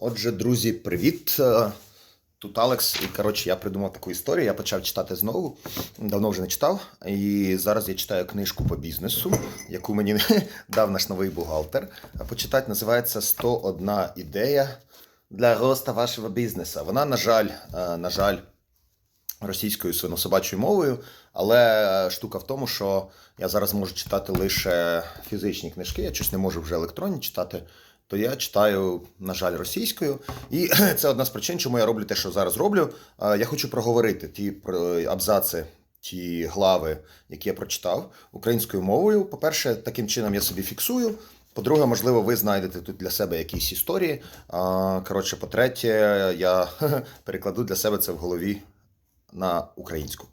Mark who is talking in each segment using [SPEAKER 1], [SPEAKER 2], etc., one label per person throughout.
[SPEAKER 1] Отже, друзі, привіт. Е, Тут Алекс. І коротше, я придумав таку історію. Я почав читати знову. Давно вже не читав. І зараз я читаю книжку по бізнесу, яку мені дав наш новий бухгалтер. Почитати називається «101 ідея для росту вашого бізнесу. Вона, на жаль, е, на жаль, російською свинособачою мовою, але е, штука в тому, що я зараз можу читати лише фізичні книжки, я щось не можу вже електронні читати. То я читаю, на жаль, російською, і це одна з причин, чому я роблю те, що зараз роблю. Е, Я хочу проговорити ті абзаци, ті глави, які я прочитав українською мовою. По-перше, таким чином я собі фіксую. По-друге, можливо, ви знайдете тут для себе якісь історії. Коротше, по-третє, я перекладу для себе це в голові на українську.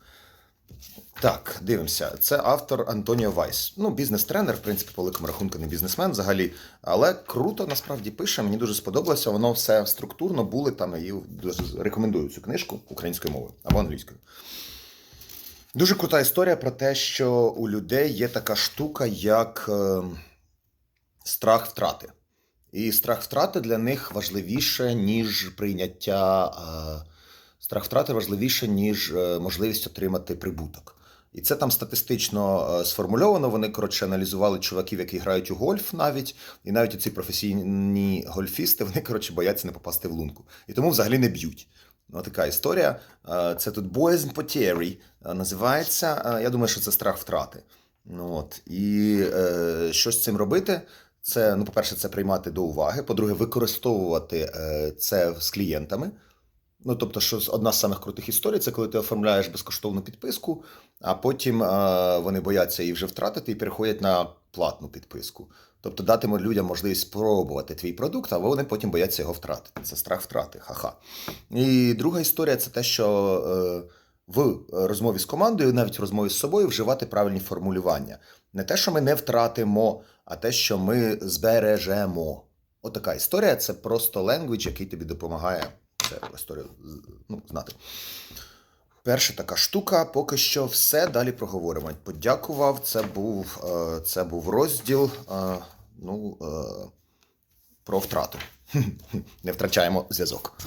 [SPEAKER 1] Так, дивимося. Це автор Антоніо Вайс. Ну, бізнес-тренер, в принципі, по великому рахунку не бізнесмен взагалі. Але круто насправді пише. Мені дуже сподобалося. Воно все структурно були там. І рекомендую цю книжку українською мовою або англійською. Дуже крута історія про те, що у людей є така штука, як е, страх втрати. І страх втрати для них важливіше, ніж прийняття. Страх втрати важливіше, ніж е, можливість отримати прибуток. І це там статистично е, сформульовано. Вони коротше аналізували чуваків, які грають у гольф навіть, і навіть ці професійні гольфісти вони коротше бояться не попасти в лунку. І тому взагалі не б'ють. Ну, така історія. Е, Це тут боязнь потєрі називається. Я думаю, що це страх втрати. Ну, от. І е, що з цим робити? Це, ну, по-перше, це приймати до уваги. По-друге, використовувати це з клієнтами. Ну, тобто, що одна з самих крутих історій це коли ти оформляєш безкоштовну підписку, а потім е, вони бояться її вже втратити і переходять на платну підписку. Тобто дати людям можливість спробувати твій продукт, а вони потім бояться його втратити. Це страх втрати, ха-ха. І друга історія це те, що е, в розмові з командою, навіть в розмові з собою, вживати правильні формулювання. Не те, що ми не втратимо, а те, що ми збережемо. Отака історія це просто ленгвідж, який тобі допомагає це історію ну, знати. Перша така штука, поки що все. Далі проговоримо. Подякував. Це був, е, це був розділ е, ну, е, про втрату. Не втрачаємо зв'язок.